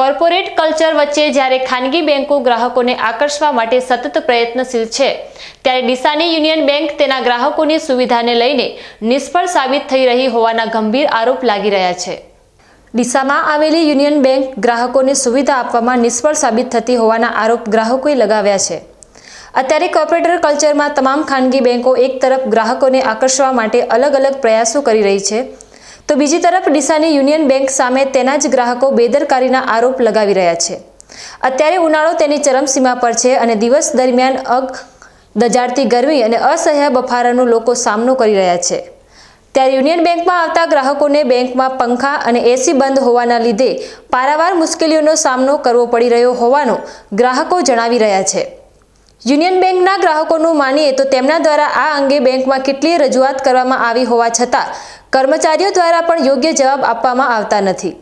Corporate culture વચ્ચે જ્યારે ખાનગી બેંકો ગ્રાહકોને આકર્ષવા માટે સતત પ્રયત્નશીલ છે, ત્યારે ડીસાની યુનિયન બેંક તેના ગ્રાહકોની સુવિધાને લઈને નિષ્ફળ સાબિત થઈ રહી હોવાના ગંભીર આરોપ લાગી રહ્યા છે. ડીસામાં આવેલી યુનિયન બેંક ગ્રાહકોને સુવિધા આપવામાં નિષ્ફળ સાબિત થતી હોવાના આરોપ ગ્રાહકોએ લગાવ્યા છે. અત્યારે કોર્પોરેટર કલ્ચરમાં તમામ ખાનગી બેન્કો એક તરફ ગ્રાહકોને આકર્ષવા માટે અલગ અલગ પ્રયાસો કરી રહી છે તો બીજી તરફ ડીસાની યુનિયન બેંક સામે તેના જ ગ્રાહકો બેદરકારીના આરોપ લગાવી રહ્યા છે. અત્યારે ઉનાળો તેની ચરમસીમા પર છે અને દિવસ દરમિયાન અગ દજાડતી ગરમી અને અસહ્ય બફારાનો લોકો સામનો કરી રહ્યા છે. ત્યારે યુનિયન બેંકમાં આવતા ગ્રાહકોને બેંકમાં પંખા અને એસી બંધ હોવાના લીધે પારાવાર મુશ્કેલીઓનો સામનો કરવો પડી રહ્યો હોવાનું ગ્રાહકો જણાવી રહ્યા છે. યુનિયન બેંકના ગ્રાહકોનું માનીએ તો તેમના દ્વારા આ અંગે બેંકમાં કેટલીય રજૂઆત કરવામાં આવી હોવા છતાં કર્મચારીઓ દ્વારા પણ યોગ્ય જવાબ આપવામાં આવતા નથી.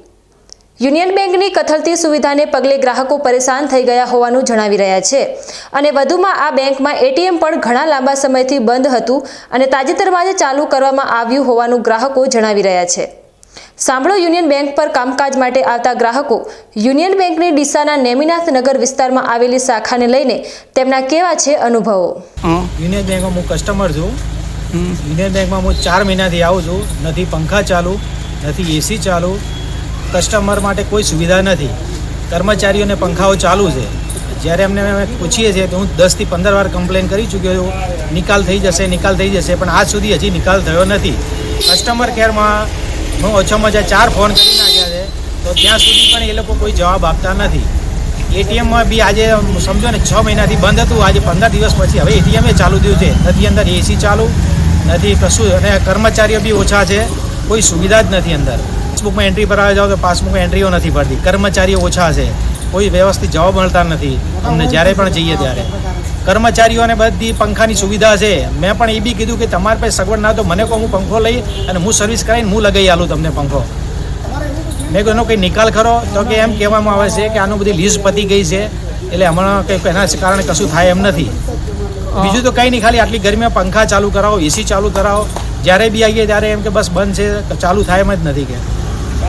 યુનિયન બેંકની કથળતી સુવિધાને પગલે ગ્રાહકો પરેશાન થઈ ગયા હોવાનું જણાવી રહ્યા છે અને વધુમાં આ બેંકમાં એટીએમ પણ ઘણા લાંબા સમયથી બંધ હતું અને તાજેતરમાં જ ચાલુ કરવામાં આવ્યું હોવાનું ગ્રાહકો જણાવી રહ્યા છે. સાંભળો યુનિયન બેંક પર કામકાજ માટે આવતા ગ્રાહકો યુનિયન બેંકની ડીસાના નેમિનાથ નગર વિસ્તારમાં આવેલી શાખાને લઈને તેમના કેવા છે અનુભવો? હં યુનિયન બેંકમાં હું કસ્ટમર છું. યુનિયન બેંકમાં હું ચાર મહિનાથી આવું છું. નથી પંખા ચાલુ નથી એસી ચાલુ. કસ્ટમર માટે કોઈ સુવિધા નથી. કર્મચારીઓને પંખાઓ ચાલુ છે. જ્યારે અમને અમે પૂછીએ છીએ તો હું દસથી પંદર વાર કમ્પ્લેન કરી ચૂક્યો છું. નિકાલ થઈ જશે નિકાલ થઈ જશે પણ આજ સુધી હજી નિકાલ થયો નથી. કસ્ટમર કેરમાં હું ઓછામાં ઓછા ચાર ફોન કરી નાખ્યા છે. તો ત્યાં સુધી પણ એ લોકો કોઈ જવાબ આપતા નથી. એટીએમમાં બી આજે સમજો ને છ મહિનાથી બંધ હતું. આજે પંદર દિવસ પછી હવે એટીએમ ચાલુ થયું છે. નથી અંદર એસી ચાલુ, નથી કશું, અને કર્મચારીઓ બી ઓછા છે. કોઈ સુવિધા જ નથી અંદર. પાસબુકમાં એન્ટ્રી ભરાવા જાઓ તો પાસબુકમાં એન્ટ્રીઓ નથી ભરતી. કર્મચારીઓ ઓછા છે. કોઈ વ્યવસ્થિત જવાબ મળતા નથી. અમને જ્યારે પણ જઈએ ત્યારે. કર્મચારીઓને બધી પંખાની સુવિધા છે. મેં પણ એ બી કીધું કે તમારી પાસે સગવડ ના તો મને કહો હું પંખો લઈ અને હું સર્વિસ કરાવીને હું લગાવી આલું તમને પંખો. મેં કહ્યું એનો કંઈ નિકાલ ખરો. તો કે એમ કહેવામાં આવે છે કે આનું બધી લીઝ પતી ગઈ છે. એટલે હમણાં કંઈક એના કારણે કશું થાય એમ નથી. બીજું તો કંઈ નહીં ખાલી આટલી ગરમીમાં પંખા ચાલુ કરાવો એસી ચાલુ કરાવો. જ્યારે બી આવીએ ત્યારે એમ કે બસ બંધ છે ચાલુ થાય એમ જ નથી કે.